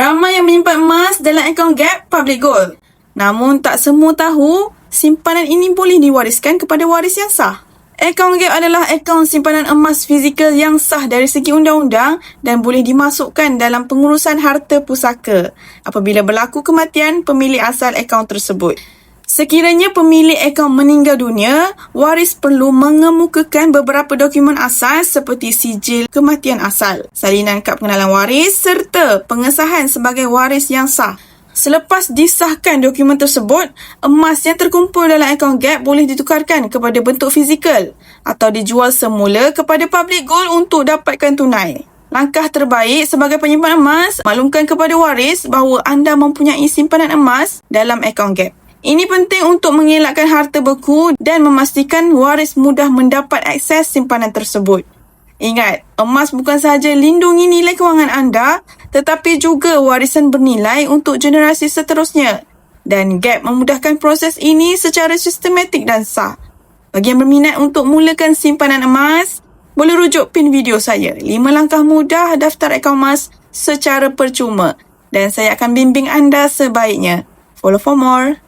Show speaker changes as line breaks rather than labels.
Ramai yang menyimpan emas dalam akaun Gap Public Gold. Namun tak semua tahu simpanan ini boleh diwariskan kepada waris yang sah. Akaun Gap adalah akaun simpanan emas fizikal yang sah dari segi undang-undang dan boleh dimasukkan dalam pengurusan harta pusaka apabila berlaku kematian pemilik asal akaun tersebut. Sekiranya pemilik akaun meninggal dunia, waris perlu mengemukakan beberapa dokumen asal seperti sijil kematian asal, salinan kad pengenalan waris serta pengesahan sebagai waris yang sah. Selepas disahkan dokumen tersebut, emas yang terkumpul dalam akaun GAP boleh ditukarkan kepada bentuk fizikal atau dijual semula kepada public gold untuk dapatkan tunai. Langkah terbaik sebagai penyimpan emas, maklumkan kepada waris bahawa anda mempunyai simpanan emas dalam akaun GAP. Ini penting untuk mengelakkan harta beku dan memastikan waris mudah mendapat akses simpanan tersebut. Ingat, emas bukan sahaja lindungi nilai kewangan anda, tetapi juga warisan bernilai untuk generasi seterusnya. Dan GAP memudahkan proses ini secara sistematik dan sah. Bagi yang berminat untuk mulakan simpanan emas, boleh rujuk pin video saya. 5 langkah mudah daftar akaun emas secara percuma. Dan saya akan bimbing anda sebaiknya. Follow for more.